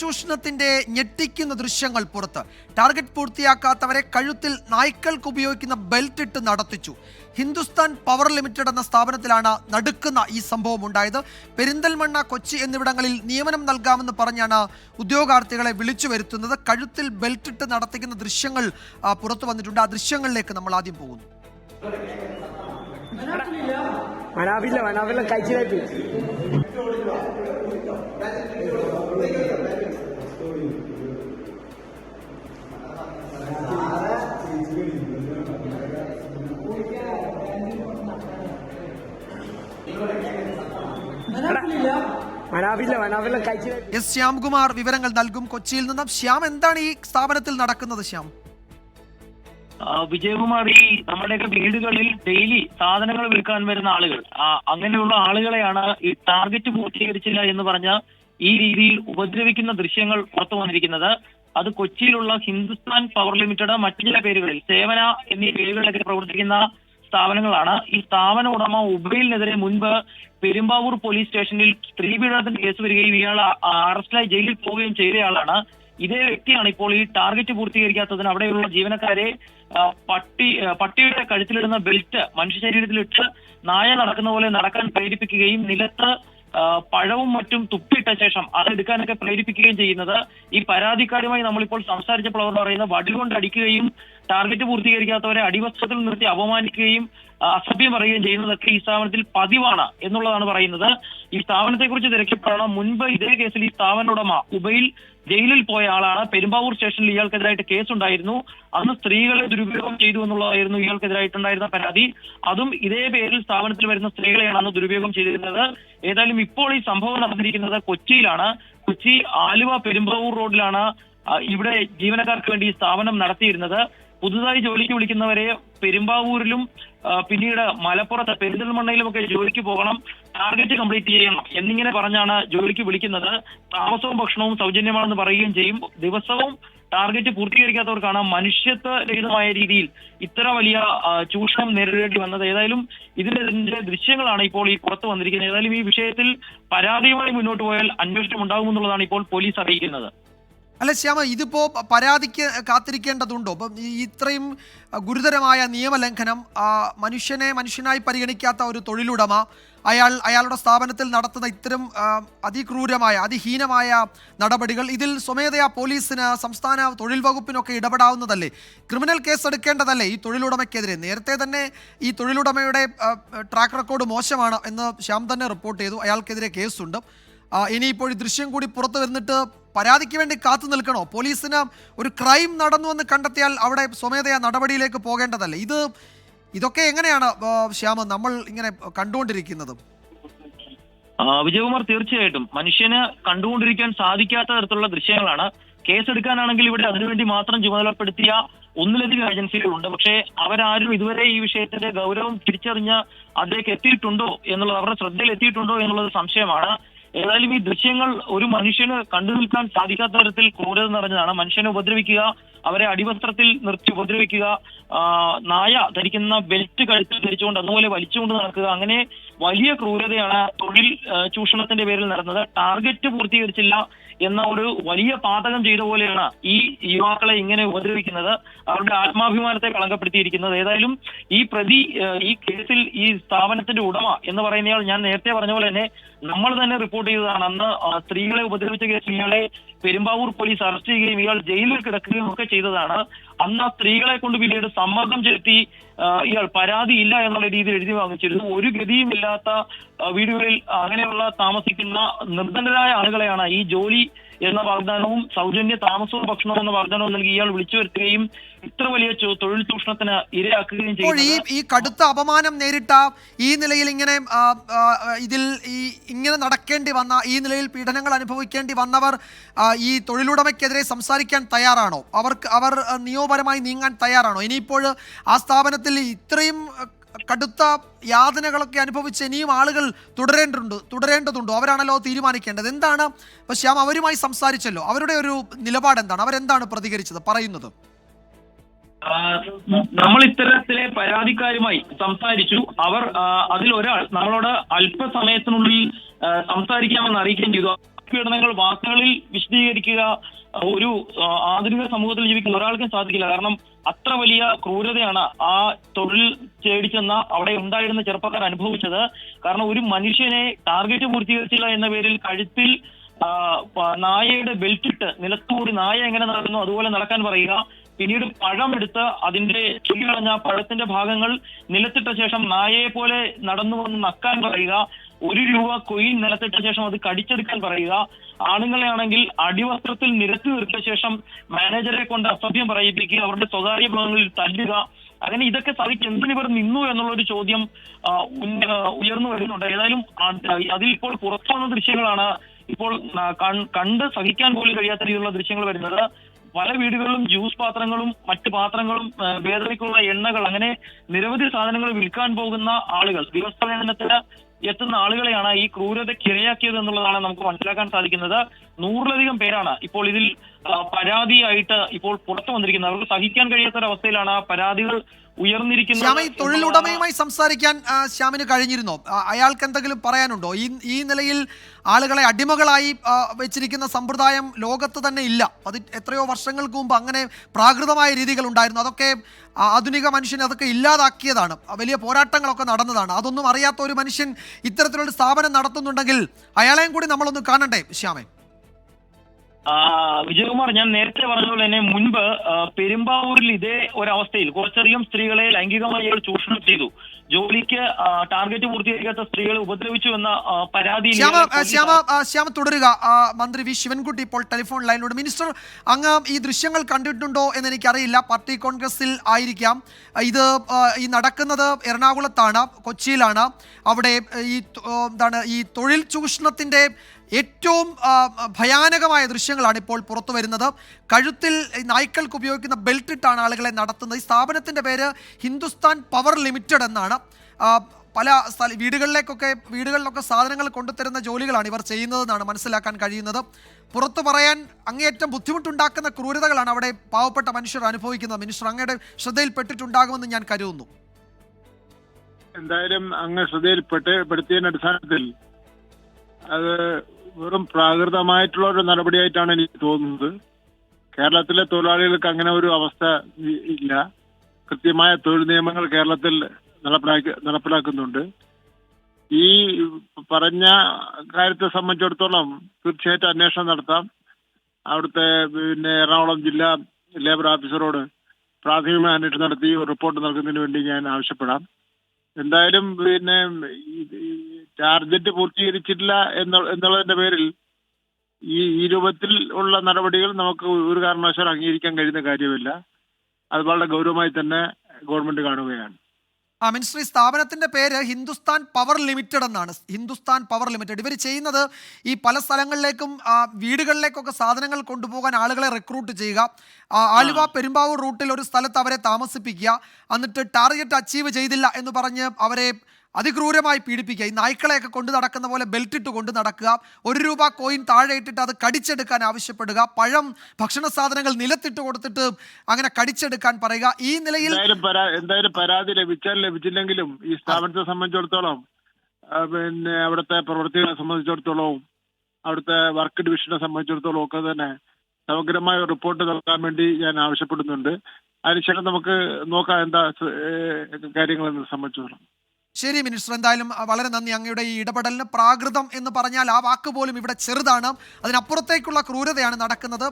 ചൂഷണത്തിന്റെ ഞെട്ടിക്കുന്ന ദൃശ്യങ്ങൾ പുറത്ത്. ടാർഗറ്റ് പൂർത്തിയാക്കാത്തവരെ കഴുത്തിൽ നായ്ക്കൾക്ക് ഉപയോഗിക്കുന്ന ബെൽറ്റ് ഇട്ട് നടത്തിച്ചു. ഹിന്ദുസ്ഥാൻ പവർ ലിമിറ്റഡ് എന്ന സ്ഥാപനത്തിലാണ് നടുക്കുന്ന ഈ സംഭവം ഉണ്ടായത് പെരിന്തൽമണ്ണ കൊച്ചി എന്നിവിടങ്ങളിൽ നിയമനം നൽകാമെന്ന് പറഞ്ഞാണ് ഉദ്യോഗാർത്ഥികളെ വിളിച്ചു വരുത്തുന്നത്. കഴുത്തിൽ ബെൽറ്റ് ഇട്ട് നടത്തിക്കുന്ന ദൃശ്യങ്ങൾ പുറത്തു വന്നിട്ടുണ്ട്. ആ ദൃശ്യങ്ങളിലേക്ക് നമ്മൾ ആദ്യം പോകുന്നു. മനാവില്ല മനാവില്ല കഴിച്ചിലായിട്ട് എസ് ശ്യാംകുമാർ വിവരങ്ങൾ നൽകും കൊച്ചിയിൽ നിന്നും. ശ്യാം എന്താണ് ഈ സ്ഥാപനത്തിൽ നടക്കുന്നത് ശ്യാം? വിജയകുമാർ ഈ നമ്മുടെയൊക്കെ വീടുകളിൽ ഡെയിലി സാധനങ്ങൾ വിൽക്കാൻ വരുന്ന ആളുകൾ. അങ്ങനെയുള്ള ആളുകളെയാണ് ഈ ടാർഗറ്റ് പൂർത്തീകരിച്ചില്ല എന്ന് പറഞ്ഞ ഈ രീതിയിൽ ഉപദ്രവിക്കുന്ന ദൃശ്യങ്ങൾ പുറത്തു വന്നിരിക്കുന്നത്. അത് കൊച്ചിയിലുള്ള ഹിന്ദുസ്ഥാൻ പവർ ലിമിറ്റഡ് മറ്റു ചില പേരുകളിൽ സേവന എന്നീ പേരുകളിലൊക്കെ പ്രവർത്തിക്കുന്ന സ്ഥാപനങ്ങളാണ്. ഈ സ്ഥാപന ഉടമ ഉബൈലിനെതിരെ മുൻപ് പെരുമ്പാവൂർ പോലീസ് സ്റ്റേഷനിൽ സ്ത്രീ സ്ത്രീപീഡനത്തിന് കേസ് വരികയും ഇയാൾ അറസ്റ്റിലായി ജയിലിൽ പോവുകയും ചെയ്തയാളാണ്. ഇതേ വ്യക്തിയാണ് ഇപ്പോൾ ഈ ടാർഗറ്റ് പൂർത്തീകരിക്കാത്തതിന് അവിടെയുള്ള ജീവനക്കാരെ പട്ടി പട്ടിയുടെ കഴുത്തിലിടുന്ന ബെൽറ്റ് മനുഷ്യ ശരീരത്തിലിട്ട് നായ നടക്കുന്ന പോലെ നടക്കാൻ പ്രേരിപ്പിക്കുകയും നിലത്ത് പഴവും മറ്റും തുപ്പിയിട്ട ശേഷം അതെടുക്കാനൊക്കെ പ്രേരിപ്പിക്കുകയും ചെയ്യുന്നത് ഈ പരാതിക്കാരുമായി നമ്മളിപ്പോൾ സംസാരിച്ചപ്പോൾ അവർ പറയുന്ന വടികൊണ്ട് അടിക്കുകയും ടാർഗറ്റ് പൂർത്തീകരിക്കാത്തവരെ അടിവസ്ത്രത്തിൽ നിർത്തി അപമാനിക്കുകയും അസഭ്യം പറയുകയും ചെയ്യുന്നതൊക്കെ ഈ സ്ഥാപനത്തിൽ പതിവാണ് എന്നുള്ളതാണ് പറയുന്നത്. ഈ സ്ഥാപനത്തെ കുറിച്ച് തിരക്കിയപ്പോഴാണ് മുൻപ് ഇതേ കേസിൽ ഈ സ്ഥാപന ഉടമ ഉബൈൽ ജയിലിൽ പോയ ആളാണ്. പെരുമ്പാവൂർ സ്റ്റേഷനിൽ ഇയാൾക്കെതിരായിട്ട് കേസുണ്ടായിരുന്നു. അന്ന് സ്ത്രീകളെ ദുരുപയോഗം ചെയ്തു എന്നുള്ളതായിരുന്നു ഇയാൾക്കെതിരായിട്ടുണ്ടായിരുന്ന പരാതി. അതും ഇതേ പേരിൽ സ്ഥാപനത്തിൽ വരുന്ന സ്ത്രീകളെയാണ് അന്ന് ദുരുപയോഗം ചെയ്തിരുന്നത്. ഏതായാലും ഇപ്പോൾ ഈ സംഭവം നടന്നിരിക്കുന്നത് കൊച്ചിയിലാണ്. കൊച്ചി ആലുവ പെരുമ്പാവൂർ റോഡിലാണ് ഇവിടെ ജീവനക്കാർക്ക് വേണ്ടി സ്ഥാപനം നടത്തിയിരുന്നത്. പുതുതായി ജോലിക്ക് വിളിക്കുന്നവരെ പെരുമ്പാവൂരിലും പിന്നീട് മലപ്പുറത്ത് പെരിന്തൽമണ്ണയിലുമൊക്കെ ജോലിക്ക് പോകണം ടാർഗറ്റ് കംപ്ലീറ്റ് ചെയ്യണം എന്നിങ്ങനെ പറഞ്ഞാണ് ജോലിക്ക് വിളിക്കുന്നത്. താമസവും ഭക്ഷണവും സൗജന്യമാണെന്ന് പറയുകയും ചെയ്യും. ദിവസവും ടാർഗറ്റ് പൂർത്തീകരിക്കാത്തവർക്കാണ് മനുഷ്യത്വ രഹിതമായ രീതിയിൽ ഇത്ര വലിയ ചൂഷണം നേരിടേണ്ടി വന്നത്. ഏതായാലും ഇതിന്റെ ദൃശ്യങ്ങളാണ് ഇപ്പോൾ ഈ പുറത്തു വന്നിരിക്കുന്നത്. ഏതായാലും ഈ വിഷയത്തിൽ പരാതിയുമായി മുന്നോട്ട് പോയാൽ അന്വേഷണം ഉണ്ടാകുമെന്നുള്ളതാണ് ഇപ്പോൾ പോലീസ് അറിയിക്കുന്നത്. അല്ല ശ്യാമ ഇതിപ്പോ പരാതിക്ക് കാത്തിരിക്കേണ്ടതുണ്ടോ? അപ്പം ഈ ഇത്രയും ഗുരുതരമായ നിയമലംഘനം മനുഷ്യനെ മനുഷ്യനായി പരിഗണിക്കാത്ത ഒരു തൊഴിലുടമ അയാൾ അയാളുടെ സ്ഥാപനത്തിൽ നടത്തുന്ന ഇത്തരം അതിക്രൂരമായ അതിഹീനമായ നടപടികൾ ഇതിൽ സ്വമേധയാ പോലീസിന് സംസ്ഥാന തൊഴിൽ വകുപ്പിനൊക്കെ ഇടപെടാവുന്നതല്ലേ? ക്രിമിനൽ കേസ് എടുക്കേണ്ടതല്ലേ ഈ തൊഴിലുടമയ്ക്കെതിരെ? നേരത്തെ തന്നെ ഈ തൊഴിലുടമയുടെ ട്രാക്ക് റെക്കോർഡ് മോശമാണ് എന്ന് ശ്യാം തന്നെ റിപ്പോർട്ട് ചെയ്തു. അയാൾക്കെതിരെ കേസുണ്ട്. ഇനിയിപ്പോൾ ഈ ദൃശ്യം കൂടി പുറത്തു വരുന്നിട്ട് പരാതിക്ക് വേണ്ടി കാത്തു നിൽക്കണോ? പോലീസിന് ഒരു ക്രൈം നടന്നു എന്ന് കണ്ടെത്തിയാൽ അവിടെ സ്വമേധയാ നടപടിയിലേക്ക് പോകേണ്ടതല്ലേ? ഇത് ഇതൊക്കെ എങ്ങനെയാണ് ശ്യാമ നമ്മൾ ഇങ്ങനെ കണ്ടുകൊണ്ടിരിക്കുന്നത്? വിജയകുമാർ തീർച്ചയായിട്ടും. മനുഷ്യന് കണ്ടുകൊണ്ടിരിക്കാൻ സാധിക്കാത്ത തരത്തിലുള്ള ദൃശ്യങ്ങളാണ്. കേസെടുക്കാനാണെങ്കിൽ ഇവിടെ അതിനുവേണ്ടി മാത്രം ചുമതലപ്പെടുത്തിയ ഒന്നിലധികം ഏജൻസികളുണ്ട്. പക്ഷേ അവരാരും ഇതുവരെ ഈ വിഷയത്തിന്റെ ഗൗരവം തിരിച്ചറിഞ്ഞ് അതിലേക്ക് എത്തിയിട്ടുണ്ടോ എന്നുള്ളത് അവരുടെ ശ്രദ്ധയിൽ എത്തിയിട്ടുണ്ടോ എന്നുള്ളത് സംശയമാണ്. ഏതായാലും ഈ ദൃശ്യങ്ങൾ ഒരു മനുഷ്യന് കണ്ടു നിൽക്കാൻ സാധിക്കാത്ത തരത്തിൽ ക്രൂരത നിറഞ്ഞതാണ്. മനുഷ്യനെ ഉപദ്രവിക്കുക അവരെ അടിവസ്ത്രത്തിൽ നിർത്തി ഉപദ്രവിക്കുക നായ ധരിക്കുന്ന ബെൽറ്റ് കഴുത്തിൽ ധരിച്ചുകൊണ്ട് അതുപോലെ വലിച്ചുകൊണ്ട് നടക്കുക അങ്ങനെ വലിയ ക്രൂരതയാണ് തൊഴിൽ ചൂഷണത്തിന്റെ പേരിൽ നടന്നത്. ടാർഗറ്റ് പൂർത്തീകരിച്ചില്ല. എന്ന ഒരു വലിയ പാതകം ചെയ്ത പോലെയാണ് ഈ യുവാക്കളെ ഇങ്ങനെ ഉപദ്രവിക്കുന്നത്. അവരുടെ ആത്മാഭിമാനത്തെ കളങ്കപ്പെടുത്തിയിരിക്കുന്നത്. ഏതായാലും ഈ പ്രതി ഈ കേസിൽ ഈ സ്ഥാപനത്തിന്റെ ഉടമ എന്ന് പറയുന്നയാൾ ഞാൻ നേരത്തെ പറഞ്ഞ പോലെ തന്നെ നമ്മൾ തന്നെ റിപ്പോർട്ട് ചെയ്തതാണ്. അന്ന് സ്ത്രീകളെ ഉപദ്രവിച്ച കേസിൽ ഇയാളെ പെരുമ്പാവൂർ പോലീസ് അറസ്റ്റ് ചെയ്യുകയും ഇയാൾ ജയിലിൽ കിടക്കുകയും ഒക്കെ ചെയ്തതാണ്. അന്ന് ആ സ്ത്രീകളെ കൊണ്ട് പിന്നീട് സമ്മർദ്ദം ചെലുത്തി ഇയാൾ പരാതിയില്ല എന്നുള്ള രീതിയിൽ എഴുതി വാങ്ങിച്ചിരുന്നു. ഒരു ഗതിയുമില്ലാത്ത വീടുകളിൽ അങ്ങനെയുള്ള താമസിക്കുന്ന നിർബന്ധരായ ആളുകളെയാണ് ഈ ജോലി എന്ന വാഗ്ദാനവും സൗജന്യ താമസവും ഭക്ഷണവും എന്ന വാഗ്ദാനവും നൽകി ഇയാൾ വിളിച്ചു വരുത്തുകയും ഇത്ര വലിയ തൊഴിൽ ചൂഷണത്തിന് ഇരയാക്കുകയും ചെയ്യും ഈ ഈ കടുത്ത അപമാനം നേരിട്ട ഈ നിലയിൽ ഇങ്ങനെ ഇതിൽ ഈ ഇങ്ങനെ നടക്കേണ്ടി വന്ന ഈ നിലയിൽ പീഡനങ്ങൾ അനുഭവിക്കേണ്ടി വന്നവർ ഈ തൊഴിലുടമയ്ക്കെതിരെ സംസാരിക്കാൻ തയ്യാറാണോ? അവർക്ക് അവർ നിയമപരമായി നീങ്ങാൻ തയ്യാറാണോ? ഇനിയിപ്പോൾ ആ സ്ഥാപനത്തിൽ ഇത്രയും കടുത്ത യാതനകളൊക്കെ അനുഭവിച്ച് ഇനിയും ആളുകൾ തുടരേണ്ടതുണ്ട് തുടരേണ്ടതുണ്ടോ? അവരാണല്ലോ തീരുമാനിക്കേണ്ടത്. എന്താണ്? പക്ഷെ അവരുമായി സംസാരിച്ചല്ലോ. അവരുടെ ഒരു നിലപാട് എന്താണ് അവരെന്താണ് പ്രതികരിച്ചത്? പറയുന്നത്. നമ്മൾ ഇത്തരത്തിലെ പരാതിക്കാരുമായി സംസാരിച്ചു. അവർ അതിലൊരാൾ നമ്മളോട് അല്പസമയത്തിനുള്ളിൽ സംസാരിക്കാമെന്ന് അറിയിക്കുകയും ചെയ്തു. പീഡനങ്ങൾ വാക്കുകളിൽ വിശദീകരിക്കുക ഒരു ആധുനിക സമൂഹത്തിൽ ജീവിക്കുന്ന ഒരാൾക്കും സാധിക്കില്ല. കാരണം അത്ര വലിയ ക്രൂരതയാണ് ആ തൊഴിൽ ചേടിച്ചെന്ന അവിടെ ഉണ്ടായിരുന്ന ചെറുപ്പക്കാർ അനുഭവിച്ചത്. കാരണം ഒരു മനുഷ്യനെ ടാർഗറ്റ് പൂർത്തീകരിച്ചില്ല എന്ന പേരിൽ കഴുത്തിൽ നായയുടെ ബെൽറ്റിട്ട് നിലത്തുകൂടി നായ എങ്ങനെ നടക്കുന്നു അതുപോലെ നടക്കാൻ പറയുക. പിന്നീട് പഴം എടുത്ത് അതിന്റെ ചുരി കളഞ്ഞ പഴത്തിന്റെ ഭാഗങ്ങൾ നിലത്തിട്ട ശേഷം നായയെ പോലെ നടന്നു വന്ന് നക്കാൻ പറയുക. ഒരു രൂപ കൊയിൻ നിലത്തിട്ട ശേഷം അത് കടിച്ചെടുക്കാൻ പറയുക. ആണുങ്ങളെ ആണെങ്കിൽ അടിവസ്ത്രത്തിൽ നിരത്തി നിർത്തിയ ശേഷം മാനേജറെ കൊണ്ട് അസഭ്യം പറയിപ്പിക്കുക അവരുടെ സ്വകാര്യ ഭാഗങ്ങളിൽ തല്ലുക. അങ്ങനെ ഇതൊക്കെ സഭയ്ക്ക് എന്തിനു പേർ നിന്നു എന്നുള്ള ഒരു ചോദ്യം ഉയർന്നു വരുന്നുണ്ട്. ഏതായാലും അതിൽ ഇപ്പോൾ പുറത്തു വന്ന ദൃശ്യങ്ങളാണ് ഇപ്പോൾ കണ്ട് സഹിക്കാൻ പോലും കഴിയാത്ത രീതിയിലുള്ള ദൃശ്യങ്ങൾ വരുന്നത്. പല വീടുകളിലും ജ്യൂസ് പാത്രങ്ങളും മറ്റ് പാത്രങ്ങളും വേദനയ്ക്കുള്ള എണ്ണകൾ അങ്ങനെ നിരവധി സാധനങ്ങൾ വിൽക്കാൻ പോകുന്ന ആളുകൾ ദിവസവേതനത്തിന് എത്തുന്ന ആളുകളെയാണ് ഈ ക്രൂരതയ്ക്ക് ഇരയാക്കിയത് എന്നുള്ളതാണ് നമുക്ക് മനസ്സിലാക്കാൻ സാധിക്കുന്നത്. നൂറിലധികം പേരാണ് ഇപ്പോൾ ഇതിൽ പരാതിയായിട്ട് ഇപ്പോൾ പുറത്തു വന്നിരിക്കുന്നത്. അവർക്ക് സഹിക്കാൻ കഴിയാത്ത ഒരു അവസ്ഥയിലാണ് ആ പരാതികൾ ഉയർന്നിരിക്കുന്നത് ശ്യാമ ഈ തൊഴിലുടമയുമായി സംസാരിക്കാൻ ശ്യാമിന് കഴിഞ്ഞിരുന്നോ? അയാൾക്ക് എന്തെങ്കിലും പറയാനുണ്ടോ? ഈ ഈ നിലയിൽ ആളുകളെ അടിമകളായി വെച്ചിരിക്കുന്ന സമ്പ്രദായം ലോകത്ത് തന്നെ ഇല്ല. അത് എത്രയോ വർഷങ്ങൾക്ക് മുമ്പ് അങ്ങനെ പ്രാകൃതമായ രീതികൾ ഉണ്ടായിരുന്നു. അതൊക്കെ ആധുനിക മനുഷ്യൻ അതൊക്കെ ഇല്ലാതാക്കിയതാണ്. വലിയ പോരാട്ടങ്ങളൊക്കെ നടന്നതാണ്. അതൊന്നും അറിയാത്ത ഒരു മനുഷ്യൻ ഇത്തരത്തിലുള്ള സ്ഥാപനം നടത്തുന്നുണ്ടെങ്കിൽ അയാളെയും കൂടി നമ്മളൊന്ന് കാണണ്ടേ ശ്യാമേ? വിജയകുമാർ ഞാൻ നേരത്തെ പറഞ്ഞ പോലെ തന്നെ മുൻപ് പെരുമ്പാവൂരിൽ ഇതേ ഒരവസ്ഥയിൽ കുറച്ചധികം സ്ത്രീകളെ ലൈംഗികമായി ഇയാൾ ചൂഷണം ചെയ്തു. ജോലിക്ക് ടാർഗറ്റ് പൂർത്തീകരിക്കാത്ത സ്ത്രീകളെ ഉപദ്രവിച്ചു എന്ന പരാതി ശ്യാമ തുടരുക. മന്ത്രി വി. ശിവൻകുട്ടി ഇപ്പോൾ ടെലിഫോൺ ലൈനിലൂടെ. മിനിസ്റ്റർ അങ്ങ് ഈ ദൃശ്യങ്ങൾ കണ്ടിട്ടുണ്ടോ എന്ന് എനിക്കറിയില്ല പാർട്ടി കോൺഗ്രസിൽ ആയിരിക്കാം. ഇത് ഈ നടക്കുന്നത് എറണാകുളത്താണ് കൊച്ചിയിലാണ്. അവിടെ ഈ എന്താണ് ഈ തൊഴിൽ ചൂഷണത്തിന്റെ ഏറ്റവും ഭയാനകമായ ദൃശ്യങ്ങളാണ് ഇപ്പോൾ പുറത്തു വരുന്നത്. കഴുത്തിൽ നായ്ക്കൾക്ക് ഉപയോഗിക്കുന്ന ബെൽറ്റ് ഇട്ടാണ് ആളുകളെ നടത്തുന്നത്. ഈ സ്ഥാപനത്തിന്റെ പേര് ഹിന്ദുസ്ഥാൻ പവർ ലിമിറ്റഡ് എന്നാണ്. പല സ്ഥല വീടുകളിലേക്കൊക്കെ വീടുകളിലൊക്കെ സാധനങ്ങൾ കൊണ്ടുതരുന്ന ജോലികളാണ് ഇവർ ചെയ്യുന്നതെന്നാണ് മനസ്സിലാക്കാൻ കഴിയുന്നത്. പുറത്തു പറയാൻ അങ്ങേയറ്റം ബുദ്ധിമുട്ടുണ്ടാക്കുന്ന ക്രൂരതകളാണ് അവിടെ പാവപ്പെട്ട മനുഷ്യർ അനുഭവിക്കുന്നത്. മിനിസ്റ്റർ അങ്ങയുടെ ശ്രദ്ധയിൽപ്പെട്ടിട്ടുണ്ടാകുമെന്ന് ഞാൻ കരുതുന്നു. എന്തായാലും അങ്ങ് ശ്രദ്ധയിൽപ്പെട്ട് പെടുത്തിയതിന്റെ അടിസ്ഥാനത്തിൽ അത് വെറും പ്രാകൃതമായിട്ടുള്ള ഒരു നടപടിയായിട്ടാണ് എനിക്ക് തോന്നുന്നത്. കേരളത്തിലെ തൊഴിലാളികൾക്ക് അങ്ങനെ ഒരു അവസ്ഥ ഇല്ല. കൃത്യമായ തൊഴിൽ നിയമങ്ങൾ കേരളത്തിൽ നടപ്പിലാക്കി നടപ്പിലാക്കുന്നുണ്ട്. ഈ പറഞ്ഞ കാര്യത്തെ സംബന്ധിച്ചിടത്തോളം തീർച്ചയായിട്ടും അന്വേഷണം നടത്താം. അവിടുത്തെ പിന്നെ എറണാകുളം ജില്ലാ ലേബർ ഓഫീസറോട് പ്രാഥമിക അന്വേഷണം നടത്തി റിപ്പോർട്ട് നൽകുന്നതിന് വേണ്ടി ഞാൻ ആവശ്യപ്പെടാം. എന്തായാലും പിന്നെ ടാർഗറ്റ് പൂർത്തീകരിച്ചിട്ടില്ല എന്നുള്ള എന്നുള്ളതിന്റെ പേരിൽ ഈ ഈ രൂപത്തിൽ ഉള്ള നടപടികൾ നമുക്ക് ഒരു കാരണവശാലും അംഗീകരിക്കാൻ കഴിയുന്ന കാര്യമില്ല. അത് വളരെ ഗൗരവമായി തന്നെ ഗവൺമെന്റ് കാണുകയാണ്. ആ മിനിസ്ട്രി സ്ഥാപനത്തിന്റെ പേര് ഹിന്ദുസ്ഥാൻ പവർ ലിമിറ്റഡ് എന്നാണ്. Hindustan Power Limited. ഇവർ ചെയ്യുന്നത് ഈ പല സ്ഥലങ്ങളിലേക്കും വീടുകളിലേക്കൊക്കെ സാധനങ്ങൾ കൊണ്ടുപോകാൻ ആളുകളെ റിക്രൂട്ട് ചെയ്യുക. ആലുവ പെരുമ്പാവൂർ റൂട്ടിൽ ഒരു സ്ഥലത്ത് അവരെ താമസിപ്പിക്കുക. എന്നിട്ട് ടാർഗറ്റ് അച്ചീവ് ചെയ്തില്ല എന്ന് പറഞ്ഞ് അവരെ അതിക്രൂരമായി പീഡിപ്പിക്കുക. ഈ നായ്ക്കളെയൊക്കെ കൊണ്ട് നടക്കുന്ന പോലെ ബെൽറ്റ് ഇട്ട് കൊണ്ട് നടക്കുക. ഒരു രൂപ കോയിൻ താഴെ ഇട്ടിട്ട് അത് കടിച്ചെടുക്കാൻ ആവശ്യപ്പെടുക. പഴം ഭക്ഷണ സാധനങ്ങൾ നിലത്തിട്ട് കൊടുത്തിട്ട് അങ്ങനെ കടിച്ചെടുക്കാൻ പറയുക. ഈ നിലയിൽ എന്തായാലും പരാതി ലഭിച്ചാൽ ലഭിച്ചില്ലെങ്കിലും ഈ സ്ഥാപനത്തെ സംബന്ധിച്ചിടത്തോളം പിന്നെ അവിടുത്തെ പ്രവർത്തികളെ സംബന്ധിച്ചിടത്തോളവും അവിടുത്തെ വർക്ക് ഡിവിഷനെ സംബന്ധിച്ചിടത്തോളം ഒക്കെ തന്നെ സമഗ്രമായ റിപ്പോർട്ട് നൽകാൻ വേണ്ടി ഞാൻ ആവശ്യപ്പെടുന്നുണ്ട്. അതിനുശേഷം നമുക്ക് നോക്കാം എന്താ കാര്യങ്ങളെന്ന് സംബന്ധിച്ചിടത്തോളം. ശരി മിനിസ്റ്റർ. എന്തായാലും വളരെ നന്ദി. അങ്ങയുടെ ഈ ഇടപെടലിന് പ്രാകൃതം എന്ന് പറഞ്ഞാൽ ആ വാക്ക് പോലും ഇവിടെ ചെറുതാണ്. അതിനപ്പുറത്തേക്കുള്ള ക്രൂരതയാണ് നടക്കുന്നത്.